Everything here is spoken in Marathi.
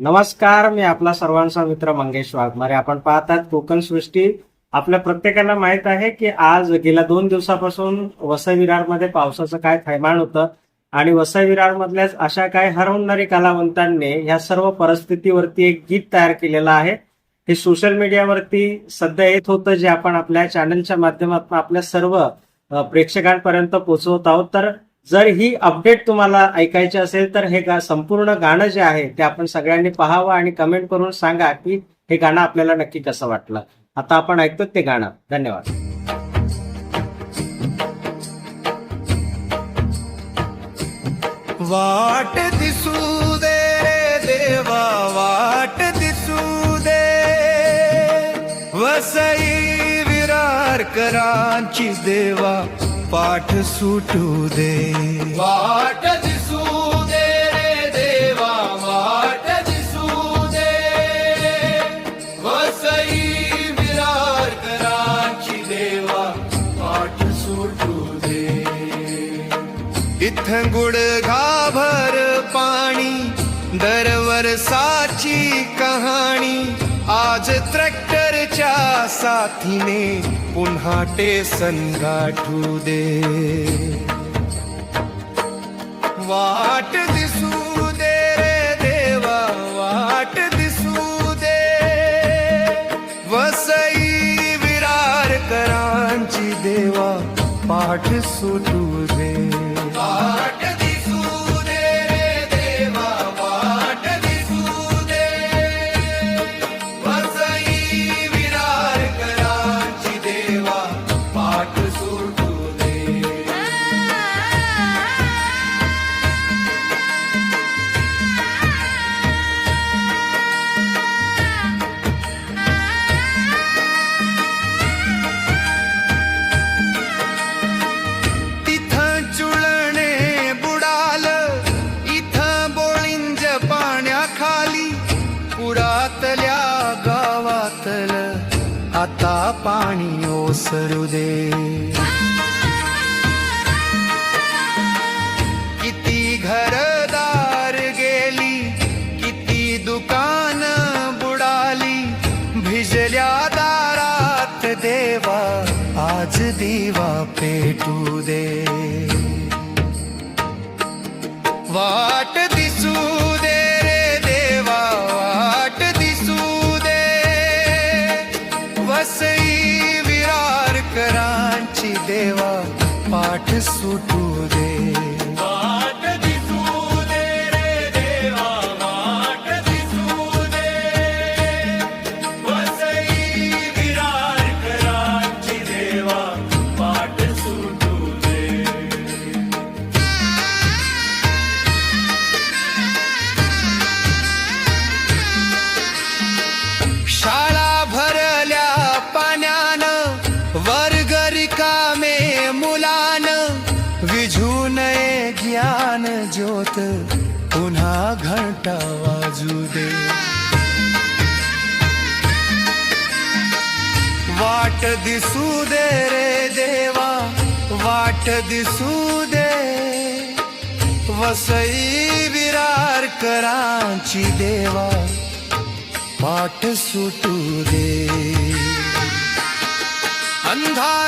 नमस्कार मी आपला सर्वांचा मित्र मंगेश वाघमारे. आपण पाहतात कोकण सृष्टी. आपल्या प्रत्येकाला माहीत आहे की आज गेल्या दोन दिवसापासून वसई विरारमध्ये पावसाचं काय थैमान होतं आणि वसई विरार मधल्याच अशा काय हरवणारी कलावंतांनी ह्या सर्व परिस्थितीवरती एक गीत तयार केलेलं आहे. हे सोशल मीडियावरती सध्या येत होतं जे आपण आपल्या चॅनलच्या माध्यमातून आपल्या सर्व प्रेक्षकांपर्यंत पोहोचवत आहोत. तर जर ही अपडेट तुम्हाला ऐकायची असेल तर हे गा संपूर्ण गाणं जे आहे ते आपण सगळ्यांनी पाहावं आणि कमेंट करून सांगा की हे गाणं आपल्याला नक्की कसं वाटलं. आता आपण ऐकतो ते गाणं. धन्यवाद. वाट दिसू दे रे देवा वाट दिसू दे. वसई विरारकरांची देवा. पाठ सुटू दे. वाट दिसू दे रे देवा वाट दिसू दे. वसई विरारकरांची देवा पाठ सुटू दे. इथं गुडघाभर पाणी दरवर्षाची कहाणी. आज ट्रॅक्टरच्या साथीने पुन्हा टेसन गाठू दे. वाट दिसू दे रे देवा वाट दिसू दे. वसई विरारकरांची देवा पाठ सुटू दे. वाट आता पाणी ओसरू दे. किती घरदार गेली किती दुकान बुडाली भिजल्या दारात देवा आज दिवा पेटू दे. वाट दिसू पाठ सुटू दे घंटा वाजू दे. वाट दिसू दे रे देवा वाट दिसू दे. वसई विरारकरांची देवा पाठ सुटू दे. अंधार